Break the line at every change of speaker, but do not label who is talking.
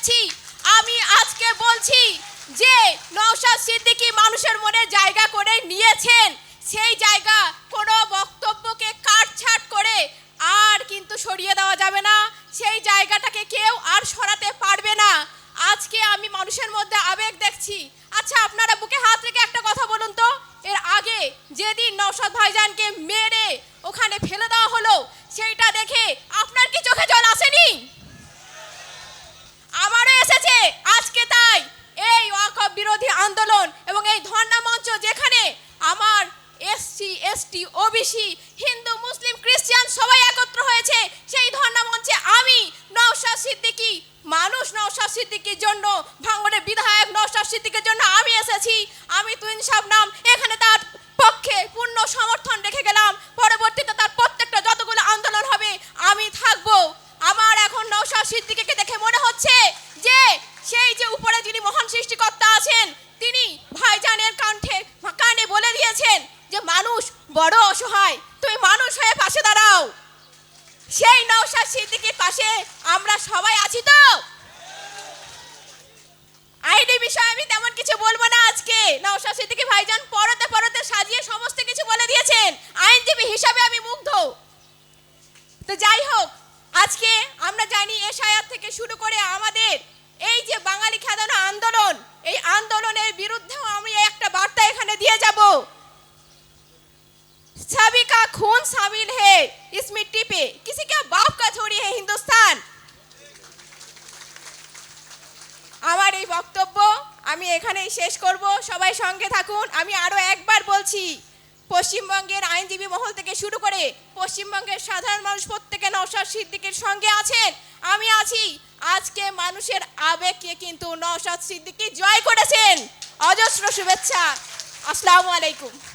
দেখছি আমি আজকে বলছি যে নওশাদ সিদ্দিকি মানুষের মনে জায়গা করে নিয়েছেন। সেই জায়গা কোনো বক্তব্যকে কাটছাট করে আর কিন্তু সরিয়ে দেওয়া যাবে না। সেই জায়গাটাকে কেউ আর সরাতে পারবে না। আজকে আমি মানুষের মধ্যে আবেগ দেখছি। আচ্ছা আপনারা বুকে হাত রেখে একটা কথা বলুন তো। এর আগে যেদিন নওশাদ ভাইজানকে মেরে ওখানে ফেলে দেওয়া হলো, সেইটা দেখে আপনার কি চোখে জল আসেনি আমারও এসেছে আজকে তাই এই ওয়াকফ বিরোধী আন্দোলন এবং এই ধর্ণা মঞ্চ যেখানে আমার SC ST OBC Hindu, Muslim, খ্রিস্টান সবাই একত্র হয়েছে। সেই ধর্ণা মঞ্চে আমি, নওশাদ সিদ্দিকী, মানুষ নওশাদ সিদ্দিকীর জন্য, ভাঙনের বিধায়ক নওশাদ সিদ্দিকীর জন্য আমি এসেছি। আমি তুইন নাম, এখানে তার পক্ষে পূর্ণ সমর্থন রেখে গেলাম। পরবর্তীতে তার প্রত্যেকটা যতগুলো আন্দোলন হবে, আমি থাকব। আমার এখন নওশাদ সিদ্দিকীকে দেখে মনে হচ্ছে যে সেই যে উপরে যিনি মহান সৃষ্টিকর্তা আছেন তিনি ভাইজানের কণ্ঠে কানে বলে দিয়েছেন যে মানুষ বড় অসহায়, তুমি মানুষ হয়ে পাশে দাঁড়াও। সেই নওশাদ সিদ্দিকীর পাশে আমরা সবাই আছি তো? আইডি বিষয়ে আমি তেমন কিছু বলব না আজকে। নওশাদ সিদ্দিকী ভাইজান পরতে পরতে সাজিয়ে সমস্ত কিছু বলে দিয়েছেন। আইনজীবী হিসাবে আমি মুগ্ধ। তো যাই হোক, আজকে আমরা জানি এশায়াত থেকে শুরু করে আমাদের এই যে বাঙালি খেদানো আন্দোলন, এই আন্দোলনের বিরুদ্ধেও আমি একটা বার্তা এখানে দিয়ে যাব। सभी का खून शामिल है इस मिट्टी पे किसी का बाप का थोड़ी है हिंदुस्तान আমার এই বক্তব্য আমি এখানেই শেষ করব সবাই সঙ্গে থাকুন আমি আরো একবার বলছি পশ্চিমবঙ্গের আইনজীবী মহল থেকে শুরু করে পশ্চিমবঙ্গের সাধারণ মানুষ প্রত্যেকে নওশাদ সিদ্দিকের সঙ্গে আছেন আমি আছি আজকে মানুষের আবেগকে কিন্তু নওশাদ সিদ্দিকী জয় করেছেন অজস্র শুভেচ্ছা আসসালামু আলাইকুম